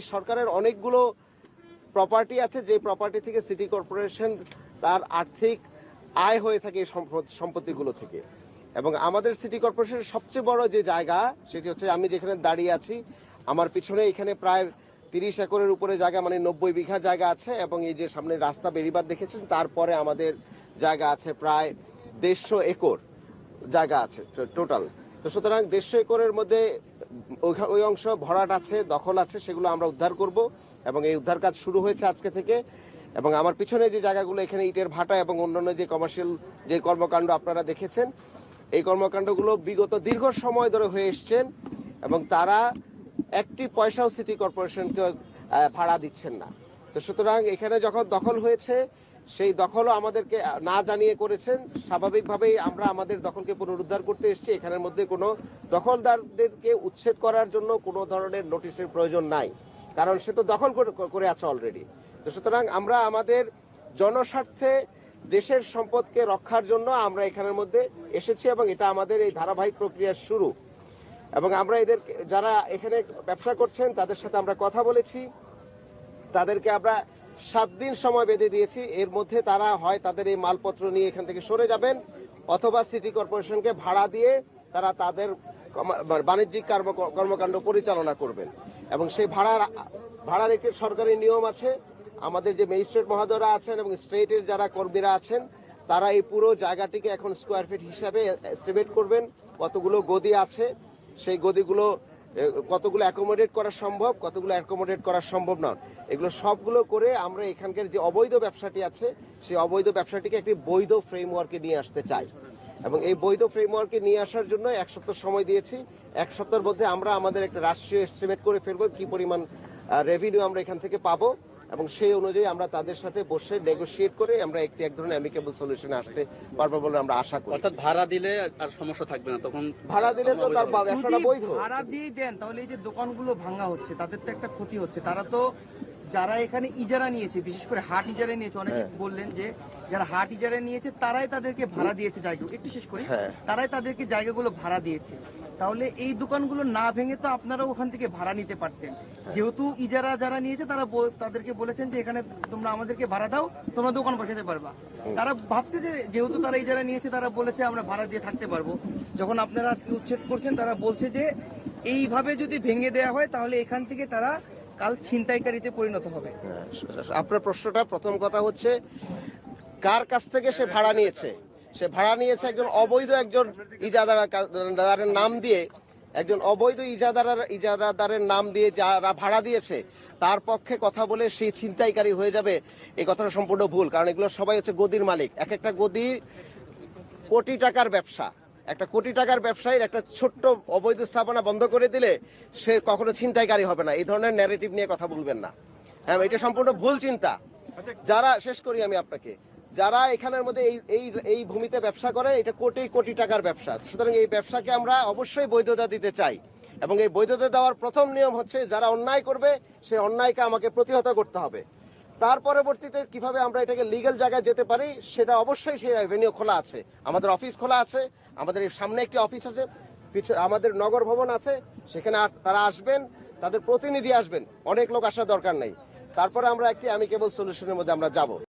এই সরকারের অনেকগুলো প্রপার্টি আছে, যে প্রপার্টি থেকে সিটি কর্পোরেশন তার আর্থিক আয় হয়ে থাকে এই সম্পত্তিগুলো থেকে। এবং আমাদের সিটি কর্পোরেশনের সবচেয়ে বড় যে জায়গা, সেটি হচ্ছে আমি যেখানে দাঁড়িয়ে আছি, আমার পিছনে এখানে প্রায় তিরিশ একরের উপরে জায়গা মানে নব্বই বিঘা জায়গা আছে, এবং এই যে সামনে রাস্তা বেরিবাদ দেখেছেন, তারপরে আমাদের জায়গা আছে প্রায় দেড়শো একর জায়গা আছে, টোটাল। তো সুতরাং দেড়শো একরের মধ্যে ওই অংশ ভরাট আছে, দখল আছে, সেগুলো আমরা উদ্ধার করব এবং এই উদ্ধার কাজ শুরু হয়েছে আজকে থেকে। এবং আমার পিছনে যে জায়গাগুলো, এখানে ইটের ভাটা এবং অন্যান্য যে কমার্শিয়াল যে কর্মকাণ্ড আপনারা দেখেছেন, এই কর্মকাণ্ডগুলো বিগত দীর্ঘ সময় ধরে হয়ে এসছেন এবং তারা একটি পয়সাও সিটি কর্পোরেশনকে ভাড়া দিচ্ছেন না। তো সুতরাং এখানে যখন দখল হয়েছে সেই দখলও আমাদেরকে না জানিয়ে করেছেন। স্বাভাবিকভাবেই আমরা আমাদের দখলকে পুনরুদ্ধার করতে এসেছি। এখানের মধ্যে কোনো দখলদারদেরকে উচ্ছেদ করার জন্য কোনো ধরনের নোটিশের প্রয়োজন নাই। কারণ সে তো দখল করে- আছে অলরেডি তো সুতরাং আমরা আমাদের জনস্বার্থে দেশের সম্পদকে রক্ষার জন্য আমরা এখানের মধ্যে এসেছি এবং এটা আমাদের এই ধারাবাহিক প্রক্রিয়ার শুরু। এবং আমরা এদের, যারা এখানে ব্যবসা করছেন, তাদের সাথে আমরা কথা বলেছি। তাদেরকে আমরা সাত দিন সময় বেঁধে দিয়েছি। এর মধ্যে তারা হয় তাদের এই মালপত্র নিয়ে এখান থেকে সরে যাবেন অথবা সিটি কর্পোরেশনকে ভাড়া দিয়ে তারা তাদের বাণিজ্যিক কর্ম- কর্মকাণ্ড পরিচালনা করবেন। এবং সেই ভাড়ার ভাড়ার একটি সরকারি নিয়ম আছে। আমাদের যে ম্যাজিস্ট্রেট মহোদয়রা আছেন এবং স্টেটের যারা কর্মীরা আছেন, তারা এই পুরো জায়গাটিকে এখন স্কোয়ার ফিট হিসাবে এস্টিমেট করবেন কতগুলো গদি আছে। সেই গদিগুলো কতগুলো অ্যাকোমোডেট করা সম্ভব, কতগুলো অ্যাকোমোডেট করা সম্ভব নয় এগুলো সবগুলো করে আমরা এখানকার যে অবৈধ ব্যবসাটি আছে, সেই অবৈধ ব্যবসাটিকে একটি বৈধ ফ্রেমওয়ার্কে নিয়ে আসতে চাই। এবং এই বৈধ ফ্রেমওয়ার্কে নিয়ে আসার জন্য এক সপ্তাহ সময় দিয়েছি। এক সপ্তাহের মধ্যে আমরা আমাদের একটা রাষ্ট্রীয় এস্টিমেট করে ফেলব, কি পরিমাণ রেভিনিউ আমরা এখান থেকে পাবো। এবং সেই অনুযায়ী আমরা তাদের সাথে বসে নেগোশিয়েট করে আমরা একটি এক ধরনের অ্যামিকেবল সলিউশনে আসতে পারব বলে আমরা আশা করি। অর্থাৎ ভাড়া দিলে আর সমস্যা থাকবে না তখন ভাড়া দিলে তো তার ব্যবসাটা বৈধ। ভাড়া দিয়ে দেন তাহলে এই যে দোকানগুলো ভাঙা হচ্ছে তাদের তো একটা ক্ষতি হচ্ছে। তারা তো যারা এখানে ইজারা নিয়েছে বিশেষ করে হাট ইজারা নিয়েছে অনেকে হ্যাঁ। বললেন যে যারা হাট ইজারা নিয়েছে তারাই তাদেরকে ভাড়া দিয়েছে জায়গা একটু শেষ করি হ্যাঁ। তারাই তাদেরকে জায়গাগুলো ভাড়া দিয়েছে তাহলে এই দোকানগুলো না ভেঙে তো আপনারা ওখান থেকে ভাড়া নিতে পারতেন হ্যাঁ। যেহেতু ইজারা যারা নিয়েছে তারা তাদেরকে বলেছেন যে এখানে তোমরা আমাদেরকে ভাড়া দাও তোমরা দোকান বসাতে পারবা তারা ভাবছে যে যেহেতু তারা ইজারা নিয়েছে তারা বলেছে আমরা ভাড়া দিয়ে থাকতে পারব যখন আপনারা আজকে উচ্ছেদ করছেন তারা বলছে যে এইভাবে যদি ভেঙে দেওয়া হয় তাহলে এখান থেকে তারা কাল ছিনতাইকারীতে পরিণত হবে। হ্যাঁ, আপনার প্রশ্নটা প্রথম কথা হচ্ছে কার কাছ থেকে সে ভাড়া নিয়েছে? সে ভাড়া নিয়েছে একজন অবৈধ একজন ইজাদারের নাম দিয়ে একজন অবৈধ ইজাদারের ইজাদারের নাম দিয়ে যারা ভাড়া দিয়েছে তার পক্ষে কথা বলে সেই ছিনতাইকারী হয়ে যাবে এই কথাটা সম্পূর্ণ ভুল কারণ এগুলো সবাই হচ্ছে গদির মালিক। এক একটা গদির কোটি টাকার ব্যবসা। একটা কোটি টাকার ব্যবসায়ীর একটা ছোট্ট অবৈধ স্থাপনা বন্ধ করে দিলে সে কখনো ছিনতাইকারী হবে না। এই ধরনের ন্যারেটিভ নিয়ে কথা বলবেন না। হ্যাঁ এটা সম্পূর্ণ ভুল চিন্তা। যারা শেষ করি আমি আপনাকে যারা এখানের মধ্যে এই এই এই ভূমিতে ব্যবসা করে এটা কোটি কোটি টাকার ব্যবসা। সুতরাং এই ব্যবসাকে আমরা অবশ্যই বৈধতা দিতে চাই। এবং এই বৈধতা দেওয়ার প্রথম নিয়ম হচ্ছে যারা অন্যায় করবে সে অন্যায়কে আমাকে প্রতিহত করতে হবে। তার পরবর্তীতে কীভাবে আমরা এটাকে লিগেল জায়গায় যেতে পারি, সেটা অবশ্যই সেই রেভিনিউ খোলা আছে। আমাদের অফিস খোলা আছে, আমাদের সামনে একটি অফিস আছে আমাদের নগর ভবন আছে, সেখানে তারা আসবেন, তাদের প্রতিনিধি আসবেন, অনেক লোক আসার দরকার নেই। তারপরে আমরা একটি আমি কেবল সলিউশনের মধ্যে আমরা যাব।